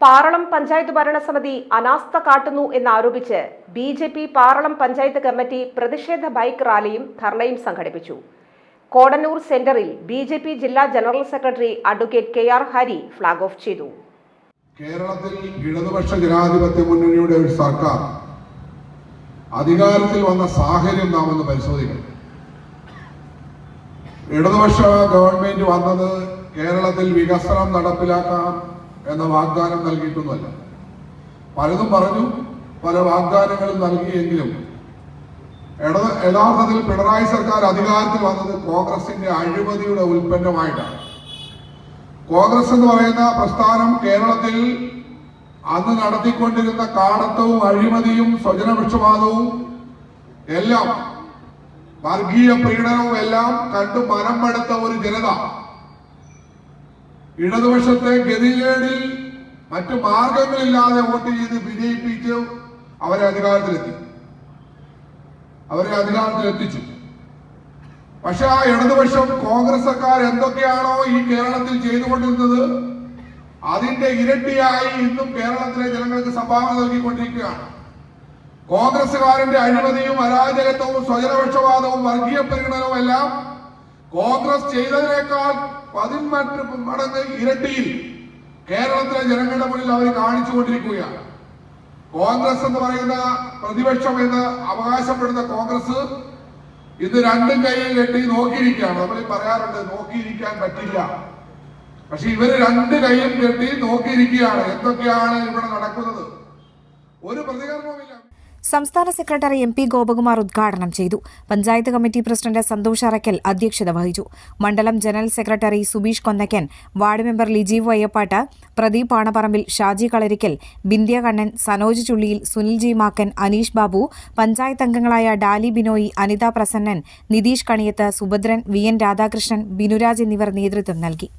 പാറളം പഞ്ചായത്ത് ഭരണസമിതി അനാസ്ഥ കാട്ടുന്നു എന്നാരോപിച്ച് B J P Paralam panchayat committee പ്രതിഷേധ ബൈക്ക് റാലിയും ധർണയും സംഘടിപ്പിച്ചു. കോടന്നൂർ സെന്ററിൽ ബി ജെ പി ജില്ലാ general secretary advocate K R Hari flag off ചെയ്തു. കേരളത്തിൽ ഇടതുപക്ഷ ജനാധിപത്യ മുന്നണിയുടെ ഒരു സർക്കാർ അധികാരത്തിൽ വന്ന സാഹചര്യം നാം ഒന്ന് പരിശോധിക്കണം. ഇടതുപക്ഷ ഗവൺമെന്റ് വന്നത് കേരളത്തിൽ വികസനം നടപ്പിലാക്കാം എന്ന വാഗ്ദാനം നൽകിയിട്ടൊന്നുമല്ല. പലതും പറഞ്ഞു പല വാഗ്ദാനങ്ങളും നൽകിയെങ്കിലും യഥാർത്ഥത്തിൽ പിണറായി സർക്കാർ അധികാരത്തിൽ വന്നത് കോൺഗ്രസിന്റെ അഴിമതിയുടെ ഉൽപ്പന്നമായിട്ടാണ്. കോൺഗ്രസ് എന്ന് പറയുന്ന പ്രസ്ഥാനം കേരളത്തിൽ അന്ന് നടത്തിക്കൊണ്ടിരുന്ന കാടത്തവും അഴിമതിയും സ്വജനപക്ഷപാതവും എല്ലാം വർഗീയ പീഡനവും എല്ലാം കണ്ടു മരം മടുത്ത ഒരു ജനത ഇടതുപക്ഷത്തെ ഗതികേടിൽ മറ്റു മാർഗങ്ങളില്ലാതെ വോട്ട് ചെയ്ത് വിജയിപ്പിച്ച് അവരെ അധികാരത്തിലെത്തി. അവരെ അധികാരത്തിലെത്തിച്ചു. പക്ഷെ ആ ഇടതുപക്ഷം കോൺഗ്രസ് സർക്കാർ എന്തൊക്കെയാണോ ഈ കേരളത്തിൽ ചെയ്തുകൊണ്ടിരുന്നത് അതിന്റെ ഇരട്ടിയായി ഇന്നും കേരളത്തിലെ ജനങ്ങൾക്ക് സംഭാവന നൽകിക്കൊണ്ടിരിക്കുകയാണ്. കോൺഗ്രസ്സുകാരന്റെ അഴിമതിയും അരാജകത്വവും സ്വജനപക്ഷപാതവും വർഗീയ പരിഗണനവും എല്ലാം കോൺഗ്രസ് ചെയ്തതിനേക്കാൾ പതിന്മറ്റ് മടങ്ങ് ഇരട്ടിയിൽ കേരളത്തിലെ ജനങ്ങളുടെ മുന്നിൽ അവർ കാണിച്ചു കൊണ്ടിരിക്കുകയാണ് കോൺഗ്രസ് എന്ന് പറയുന്ന പ്രതിപക്ഷം എന്ന് അവകാശപ്പെടുന്ന കോൺഗ്രസ് ഇത് രണ്ടും കൈയിൽ കെട്ടി നോക്കിയിരിക്കുകയാണ്. നമ്മൾ പറയാറുണ്ട് നോക്കിയിരിക്കാൻ പറ്റില്ല. പക്ഷെ ഇവർ രണ്ട് കൈയും കെട്ടി നോക്കിയിരിക്കുകയാണ്. എന്തൊക്കെയാണ് ഇവിടെ നടക്കുന്നത്? ഒരു പ്രതികരണവുമില്ല. സംസ്ഥാന സെക്രട്ടറി എം പി ഗോപകുമാർ ഉദ്ഘാടനം ചെയ്തു. പഞ്ചായത്ത് കമ്മിറ്റി പ്രസിഡന്റ് സന്തോഷ് അറക്കൽ അധ്യക്ഷത വഹിച്ചു. മണ്ഡലം general secretary Subeesh Konnakkan ward member Lijeev Vayyappattu Pradeep Panapparambil Shaji Kalarikkal Bindya Kannan Sanoj Chulliyil Sunil G Makkan Aneesh Babu panchayat അംഗങ്ങളായ ഡാലി ബിനോയി അനിത പ്രസന്നൻ നിതീഷ് കണിയത്ത് സുഭദ്രൻ വി എൻ രാധാകൃഷ്ണൻ ബിനുരാജ് എന്നിവർ നേതൃത്വം നൽകി.